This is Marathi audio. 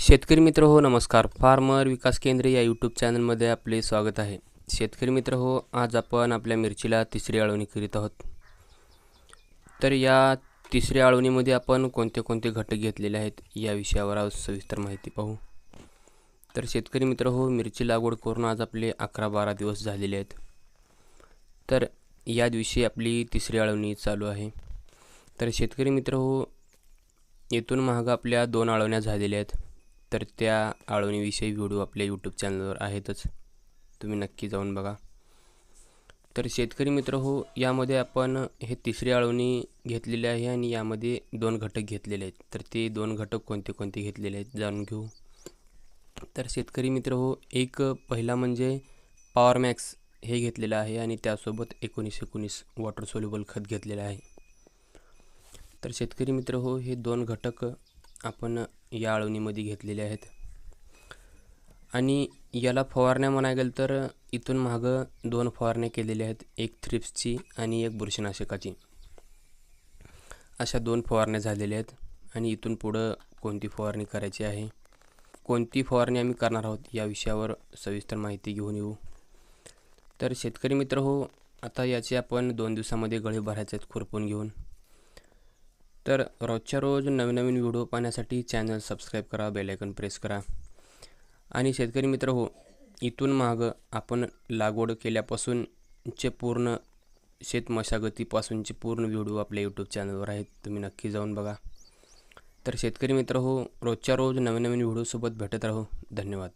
शेतकरी मित्र हो नमस्कार. फार्मर विकास केंद्र या यूट्यूब चॅनलमध्ये आपले स्वागत आहे. शेतकरी मित्र हो आज आपण आपल्या मिरचीला तिसरी आळवणी करीत आहोत. तर या तिसऱ्या आळवणीमध्ये आपण कोणते कोणते घटक घेतलेले आहेत या विषयावर आज सविस्तर माहिती पाहू. तर शेतकरी मित्र हो मिरची लागवड करून आज आपले अकरा बारा दिवस झालेले आहेत. तर या दिवशी आपली तिसरी आळवणी चालू आहे. तर शेतकरी मित्र हो येथून महाग आपल्या दोन आळवण्या झालेल्या आहेत. तर त्या आळवणीविषयी व्हिडिओ आपल्या यूट्यूब चॅनलवर आहेतच. तुम्ही नक्की जाऊन बघा. तर शेतकरी मित्र हो यामध्ये आपण हे तिसरी आळवणी घेतलेली आहे आणि यामध्ये दोन घटक घेतलेले आहेत. तर ते दोन घटक कोणते कोणते घेतलेले आहेत जाणून घेऊ. तर शेतकरी मित्र हो एक पहिला म्हणजे पॉवर मॅक्स हे घेतलेलं आहे आणि त्यासोबत एकोणीस एकोणीस वॉटर सोल्युबल खत घेतलेलं आहे. तर शेतकरी मित्र हो हे दोन घटक आपण या आळवणीमध्ये घेतलेले आहेत. आणि याला फवारण्या म्हणाय गेलं तर इथून मागं दोन फवारण्या केलेल्या आहेत एक थ्रिप्सची आणि एक बुरशीनाशकाची. अशा दोन फवारण्या झालेल्या आहेत आणि इथून पुढं कोणती फवारणी करायची आहे? कोणती फवारणी आम्ही करणार आहोत या विषयावर सविस्तर माहिती घेऊन येऊ. तर शेतकरी मित्र हो आता याचे आपण दोन दिवसामध्ये गळे भरायचे आहेत खुरपून घेऊन. तर रोजच्या रोज नवीन नवीन व्हिडिओ पाहण्यासाठी चॅनल सबस्क्राईब करा बेलायकन प्रेस करा. आणि शेतकरी मित्र हो इथून मागं आपण लागवड केल्यापासूनचे पूर्ण शेत मशागतीपासूनचे पूर्ण व्हिडिओ आपल्या यूट्यूब चॅनलवर आहेत तुम्ही नक्की जाऊन बघा. तर शेतकरी मित्र हो रोजच्या रोज नवीन नवीन व्हिडिओसोबत भेटत राहू. धन्यवाद.